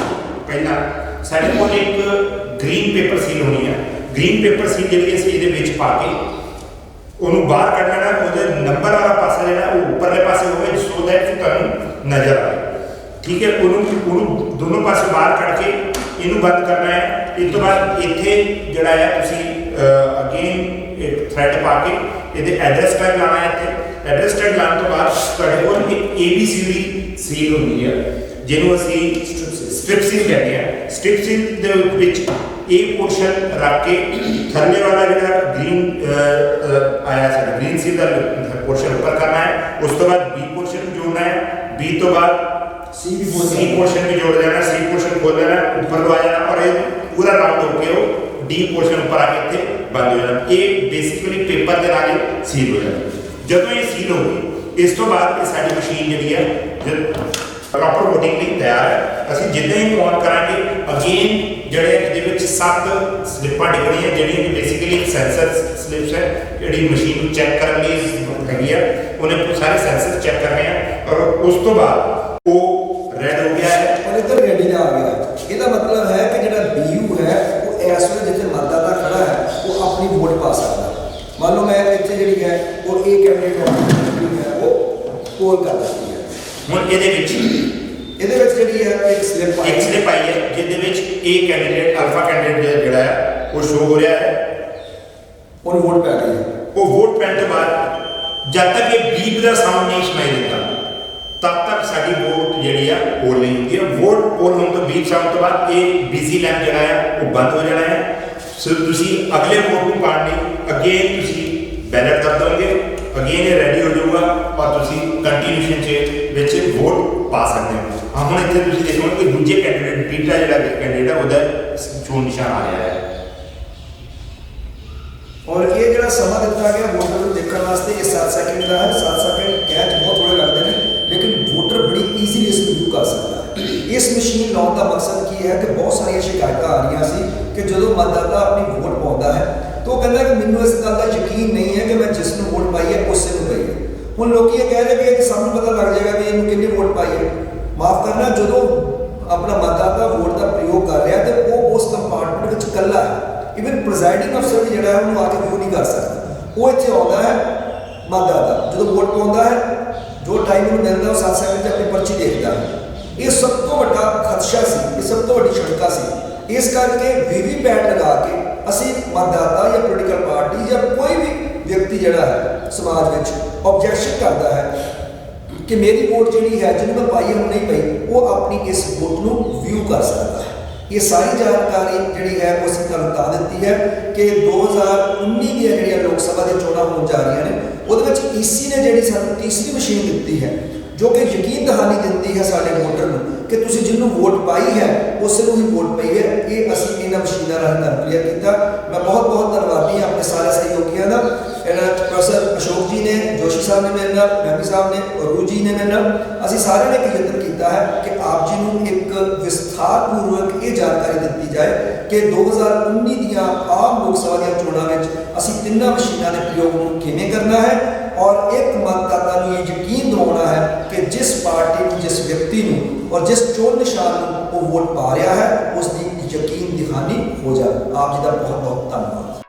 ਪਹਿਲਾਂ ਸਾਡੇ ਕੋਲ ਇੱਕ ਗ੍ਰੀਨ ਪੇਪਰ ਸੀਲ ਹੋਣੀ ਹੈ ਗ੍ਰੀਨ ਪੇਪਰ ਸੀਲ ਜਿਹੜੀ ਅਸੀਂ ਇਹਦੇ ਵਿੱਚ ਪਾ ਕੇ ਉਹਨੂੰ ਬਾਹਰ ਕੱਢ ਲੈਣਾ, ਉਹਦੇ ਨੰਬਰ ਵਾਲਾ ਪਾਸਾ ਜਿਹੜਾ, ਉਹ ਉੱਪਰਲੇ ਪਾਸੇ ਹੋਵੇ ਸੋ ਦੈਟ ਤੁਹਾਨੂੰ ਨਜ਼ਰ ਆਵੇ। ਠੀਕ ਹੈ? ਉਹਨੂੰ ਉਹਨੂੰ ਦੋਨੋਂ ਪਾਸੇ ਬਾਹਰ ਕੱਢ ਕੇ ਇਹਨੂੰ ਬੰਦ ਕਰਨਾ ਹੈ। ਇਸ ਤੋਂ ਬਾਅਦ ਇੱਥੇ ਜਿਹੜਾ ਹੈ ਤੁਸੀਂ ਅਗੇਨ ਇੱਕ ਥ੍ਰੈਡ ਪਾ ਕੇ ਇਹਦੇ ਐਡਰੈਸ ਟੈਗ ਲਾਣਾ ਹੈ ਇੱਥੇ। ਐਡਰੈਸ ਟੈਗ ਲਾਉਣ ਤੋਂ ਬਾਅਦ ਤੁਹਾਡੇ ਕੋਲ ਇੱਕ ABCD ਸੀਲ ਹੁੰਦੀ ਹੈ ਜਿਹਨੂੰ ਅਸੀਂ ਸਟ੍ਰਿਪ ਸੀਲ ਕਹਿੰਦੇ ਆ ਸਟ੍ਰਿਪ ਸੀਲ ਦੇ ਵਿੱਚ ਇਹ ਪੋਰਸ਼ਨ ਰੱਖ ਕੇ ਥੱਲੇ ਵਾਲਾ ਜਿਹੜਾ ਗ੍ਰੀਨ ਆਇਆ ਸਾਡਾ ਗ੍ਰੀਨ ਸੀਲ ਦਾ ਪੋਰਸ਼ਨ ਉੱਪਰ ਕਰਨਾ ਹੈ ਉਸ ਤੋਂ ਬਾਅਦ ਬੀ ਪੋਰਸ਼ਨ ਜੋੜਨਾ ਹੈ ਬੀ ਤੋਂ ਬਾਅਦ ਸੀ ਵੀ ਬੋਲ सी पोर्शन भी जोड़ देना सी पोर्शन खोल देना ऊपर को आ जाना और ये पूरा राउंड होके वो डी पोर्शन ऊपर आके थे बंद हो जाना ये बेसिकली पेपर ਦੇ ਨਾਲ ਹੀ ਸੀਲ ਹੋ ਜਾਣਾ ਜਦੋਂ ਇਹ ਸੀਲ ਹੋ ਗਈ ਇਸ ਤੋਂ ਬਾਅਦ ਇਹ ਸਾਡੀ ਮਸ਼ੀਨ ਜਿਹੜੀ ਹੈ ਜਦ ਪ੍ਰੋਪਰ ਵੋਟਿੰਗ ਲਈ ਤਿਆਰ ਹੈ। ਅਸੀਂ ਜਿੱਦਾਂ ਹੀ ਔਨ ਕਰਾਂਗੇ ਅਗੇਨ ਜਿਹੜੇ ਇਹਦੇ ਵਿੱਚ ਸੱਤ ਸਲਿੱਪਾਂ ਡਿੱਗਣੀਆਂ, ਜਿਹੜੀਆਂ ਕਿ ਬੇਸਿਕਲੀ ਸੈਂਸਰ ਸਲਿੱਪਸ ਹੈ, ਜਿਹੜੀ ਮਸ਼ੀਨ ਨੂੰ ਚੈੱਕ ਕਰਨ ਲਈ ਹੈਗੀ ਆ, ਉਹਨੇ ਸਾਰੇ ਸੈਂਸਰ ਚੈੱਕ ਕਰਨੇ ਆ ਔਰ ਉਸ ਤੋਂ ਬਾਅਦ ਉਹ ਰੈਡ ਹੋ ਗਿਆ ਹੈ। ਔਰ ਇੱਧਰ ਰੈਡੀ ਦਾ ਆ ਗਿਆ। ਇਹਦਾ ਮਤਲਬ ਹੈ ਕਿ ਜਿਹੜਾ ਬੀਯੂ ਹੈ, ਉਹ ਇਸ ਵੇਲੇ ਜਿੱਥੇ ਮਤਦਾਤਾ ਖੜਾ ਹੈ, ਉਹ ਆਪਣੀ ਵੋਟ ਪਾ ਸਕਦਾ ਹੈ। ਮੰਨ ਲਓ ਮੈਂ ਇੱਥੇ ਜਿਹੜੀ ਹੈ, ਉਹ ਇਹ ਕੈਂਡੀਡੇਟ ਜਿਹੜੀ ਹੈ, ਉਹ ਪੋਲ ਕਰ ਦਿੱਤੀ ਹੈ ਹੁਣ ਇਹਦੇ ਵਿੱਚ ਇਹਦੇ ਵਿੱਚ ਜਿਹੜੀ ਹੈ ਇੱਕ ਸਲਿੱਪ ਆਈ ਇੱਕ ਸਲਿੱਪ ਆਈ ਹੈ ਜਿਹਦੇ ਵਿੱਚ ਇਹ ਕੈਂਡੀਡੇਟ ਅਲਫਾ ਕੈਂਡੀਡੇਟ ਜਿਹੜਾ ਹੈ ਉਹ ਸ਼ੋ ਹੋ ਰਿਹਾ ਹੈ। ਉਹਨੂੰ ਵੋਟ ਪੈ ਗਈ ਹੈ। ਉਹ ਵੋਟ ਪੈਣ ਤੋਂ ਬਾਅਦ ਜਦ ਤੱਕ ਇਹ ਬੀਪ ਦਾ ਸਾਊਂਡ ਨਹੀਂ ਸੁਣਾਈ ਦਿੰਦਾ ਤਦ ਤੱਕ ਸਾਡੀ ਵੋਟ ਜਿਹੜੀ ਆ ਪੋਲ ਨਹੀਂ ਹੁੰਦੀ ਹੈ। ਵੋਟ ਪੋਲ ਹੋਣ ਤੋਂ ਬੀਪ ਸਾਊਂਡ ਤੋਂ ਬਾਅਦ ਇਹ ਬਿਜ਼ੀ ਲੈਂਪ ਜਿਹੜਾ ਆ ਉਹ ਬੰਦ ਹੋ ਜਾਣਾ ਹੈ। ਸੋ ਤੁਸੀਂ ਅਗਲੇ ਵੋਟ ਨੂੰ ਪਾਉਣ ਲਈ ਅੱਗੇ ਤੁਸੀਂ ਬੈਲਟ ਕਰ ਦੋਗੇ। ਅਗੇਨ ਇਹ ਰੈਡੀ ਹੋ ਜਾਊਗਾ ਔਰ ਤੁਸੀਂ ਕੰਟੀਨਿਊਸ਼ਨ ਚ ਵਿੱਚ ਵੋਟ ਪਾ ਸਕਦੇ ਹੋ ਹਾਂ ਹੁਣ ਇੱਥੇ ਤੁਸੀਂ ਦੇਖੋਗੇ ਕਿ ਦੂਜੇ ਕੈਂਡੀਡੇਟ ਤੀਜਾ ਜਿਹੜਾ ਕੈਂਡੀਡੇਟ ਆ ਉਹਦਾ ਚੋਣ ਨਿਸ਼ਾਨ ਆ ਰਿਹਾ ਹੈ ਔਰ ਇਹ ਜਿਹੜਾ ਸਮਾਂ ਦਿੱਤਾ ਗਿਆ ਵੋਟਰ ਨੂੰ ਦੇਖਣ ਵਾਸਤੇ ਇਹ 7 ਸੈਕਿੰਡ ਦਾ ਹੈ 7 ਸੈਕਿੰਡ ਕਹਿ 'ਚ ਬਹੁਤ ਥੋੜੇ ਲੱਗਦੇ ਨੇ ਲੇਕਿਨ ਵੋਟਰ ਬੜੀ ਈਜ਼ੀਲੀ ਇਸ ਨੂੰ ਯੂ ਕਰ ਸਕਦਾ ਹੈ ਇਸ ਮਸ਼ੀਨ ਲਾਉਣ ਦਾ ਮਕਸਦ ਕੀ ਹੈ ਕਿ ਬਹੁਤ ਸਾਰੀਆਂ ਸ਼ਿਕਾਇਤਾਂ ਆ ਰਹੀਆਂ ਸੀ ਕਿ ਜਦੋਂ ਮਤਦਾਤਾ ਆਪਣੀ ਵੋਟ ਪਾਉਂਦਾ ਹੈ ਤਾਂ ਉਹ ਕਹਿੰਦਾ ਕਿ ਮੈਨੂੰ ਇਸ ਗੱਲ ਦਾ ਯਕੀਨ ਨਹੀਂ ਹੈ ਕਿ ਮੈਂ ਜਿਸ ਨੂੰ ਵੋਟ ਪਾਈ ਹੈ, ਉਸੇ ਨੂੰ ਪਾਈ ਹੈ। ਹੁਣ ਲੋਕੀ ਇਹ ਕਹਿ ਰਹੇ ਕਿ ਸਭ ਪਤਾ ਲੱਗ ਜਾਏਗਾ ਕਿ ਇਹਨੂੰ ਕਿੰਨੀ ਵੋਟ ਪਾਈ ਹੈ। ਮਾਫ ਕਰਨਾ, ਜਦੋਂ ਆਪਣਾ ਮਤਦਾਤਾ ਵੋਟ ਦਾ ਪ੍ਰਯੋਗ ਕਰ ਰਿਹਾ ਤੇ ਉਹ ਉਸ ਕੰਪਾਰਟਮੈਂਟ ਵਿੱਚ ਇਕੱਲਾ ਹੈ। ਇਵਨ ਪ੍ਰੈਜ਼ਾਈਡਿੰਗ ਅਫਸਰ ਵੀ ਜਿਹੜਾ ਹੈ, ਉਹਨੂੰ ਆ ਕੇ ਵਿਊ ਨਹੀਂ ਕਰ ਸਕਦਾ। ਉਹ ਇੱਥੇ ਆਉਂਦਾ ਹੈ, ਮਤਦਾਤਾ ਜਦੋਂ ਵੋਟ ਪਾਉਂਦਾ ਹੈ, ਜੋ ਟਾਈਮ ਨੂੰ ਮਿਲਦਾ, ਉਹ 7 ਸੈਕਿੰਡ ਤੇ ਆਪਣੀ ਪਰਚੀ ਦੇਖਦਾ ਹੈ। ਇਹ ਸਭ ਤੋਂ ਵੱਡਾ ਖਦਸ਼ਾ ਸੀ, ਇਹ ਸਭ ਤੋਂ ਵੱਡੀ ਸ਼ੰਕਾ ਸੀ। ਇਸ ਕਰਕੇ ਵੀਵੀਪੈਟ ਲਗਾ ਕੇ ਅਸੀਂ ਮਤਦਾਤਾ ਜਾਂ ਪੋਲੀਟੀਕਲ ਪਾਰਟੀ ਜਾਂ ਕੋਈ ਵੀ ਵਿਅਕਤੀ ਜਿਹੜਾ ਹੈ, ਸਮਾਜ ਵਿੱਚ ਆਬਜੈਕਸ਼ਨ ਕਰਦਾ ਹੈ ਕਿ ਮੇਰੀ ਵੋਟ ਜਿਹੜੀ ਹੈ, ਜਿਹਨੂੰ ਮੈਂ ਪਾਈ ਹੁਣ ਨਹੀਂ ਪਈ, ਉਹ ਆਪਣੀ ਇਸ ਵੋਟ ਨੂੰ ਵਿਊ ਕਰ ਸਕਦਾ ਹੈ। ਇਹ ਸਾਰੀ ਜਾਣਕਾਰੀ ਜਿਹੜੀ ਹੈ, ਉਹ ਅਸੀਂ ਤੁਹਾਨੂੰ ਤਾਂ ਦਿੱਤੀ ਹੈ ਕਿ 2019 ਦੀਆਂ ਜਿਹੜੀਆਂ ਲੋਕ ਸਭਾ ਦੀਆਂ ਚੋਣਾਂ ਹੋਣ ਜਾ ਰਹੀਆਂ ਨੇ, ਉਹਦੇ ਵਿੱਚ ਈਸੀ ਨੇ ਜਿਹੜੀ ਸਾਨੂੰ ਤੀਸਰੀ ਮਸ਼ੀਨ ਦਿੱਤੀ ਹੈ ਜੋ ਕਿ ਯਕੀਨ ਦਹਾਨੀ ਦਿੰਦੀ ਹੈ ਸਾਡੇ ਵੋਟਰ ਨੂੰ ਕਿ ਤੁਸੀਂ ਜਿਹਨੂੰ ਵੋਟ ਪਾਈ ਹੈ, ਉਸ ਨੂੰ ਹੀ ਵੋਟ ਪਈ ਹੈ। ਇਹ ਅਸੀਂ ਇਹਨਾਂ ਮਸ਼ੀਨਾਂ ਰਾਹੀਂ ਤੁਹਾਨੂੰ ਕਲੀਅਰ ਕੀਤਾ। ਮੈਂ ਬਹੁਤ ਬਹੁਤ ਧੰਨਵਾਦੀ ਹਾਂ ਆਪਣੇ ਸਾਰੇ ਸਹਿਯੋਗੀਆਂ ਦਾ। ਇਹਨਾਂ ਪ੍ਰੋਫੈਸਰ ਅਸ਼ੋਕ ਜੀ ਨੇ, ਜੋਸ਼ੀ ਸਾਹਿਬ ਨੇ ਮੇਰੇ ਨਾਲ ਮੈਮੀ ਸਾਹਿਬ ਨੇ ਅਰੂ ਜੀ ਨੇ ਮੇਰੇ ਨਾਲ। ਅਸੀਂ ਸਾਰਿਆਂ ਨੇ ਇੱਕ ਯਤਨ ਕੀਤਾ ਹੈ ਕਿ ਆਪ ਜੀ ਨੂੰ ਇੱਕ ਵਿਸਥਾਰ ਪੂਰਵਕ ਇਹ ਜਾਣਕਾਰੀ ਦਿੱਤੀ ਜਾਏ ਕਿ 2019 ਦੀਆਂ ਆਮ ਲੋਕ ਸਭਾ ਦੀਆਂ ਚੋਣਾਂ ਵਿੱਚ ਅਸੀਂ ਤਿੰਨਾਂ ਮਸ਼ੀਨਾਂ ਦੇ ਪ੍ਰਯੋਗ ਨੂੰ ਕਿਵੇਂ ਕਰਨਾ ਹੈ ਔਰ ਇੱਕ ਮਤਦਾਤਾ ਨੂੰ ਇਹ ਯਕੀਨ ਦਿਵਾਉਣਾ ਹੈ ਕਿ ਜਿਸ ਪਾਰਟੀ ਨੂੰ, ਜਿਸ ਵਿਅਕਤੀ ਨੂੰ ਔਰ ਜਿਸ ਚੋਣ ਨਿਸ਼ਾਨ ਨੂੰ ਉਹ ਵੋਟ ਪਾ ਰਿਹਾ ਹੈ ਉਸ ਦੀ ਯਕੀਨ ਦਿਹਾਨੀ ਹੋ ਜਾਵੇ। ਆਪ ਜੀ ਦਾ ਬਹੁਤ ਬਹੁਤ ਧੰਨਵਾਦ।